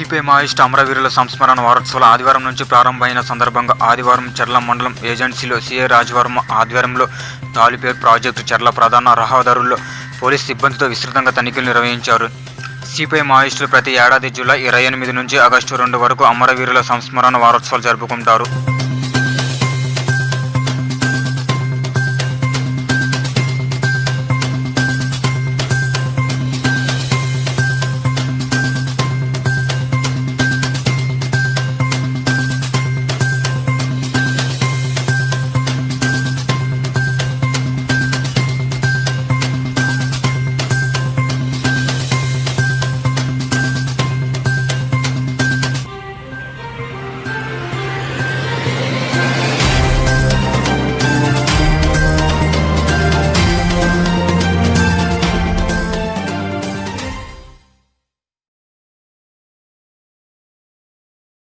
CPI moist అమరవీరుల సంస్మరణ వారోత్సవాలు ఆదివారం నుంచి ప్రారంభమైన సందర్భంగా ఆదివారం చెర్ల మండలం ఏజెన్సీలో సీఏ రాజవర్మ ఆధ్వర్యంలో తాలిపేర్ ప్రాజెక్టు చెర్ల ప్రధాన రహదారుల్లో పోలీస్ సిబ్బందితో విస్తృతంగా తనిఖీలు నిర్వహించారు. సిపిఐ మాయిస్టులు ప్రతి ఏడాది జూలై ఇరవై ఎనిమిది నుంచి ఆగస్టు రెండు వరకు అమరవీరుల సంస్మరణ వారోత్సవాలు జరుపుకుంటారు.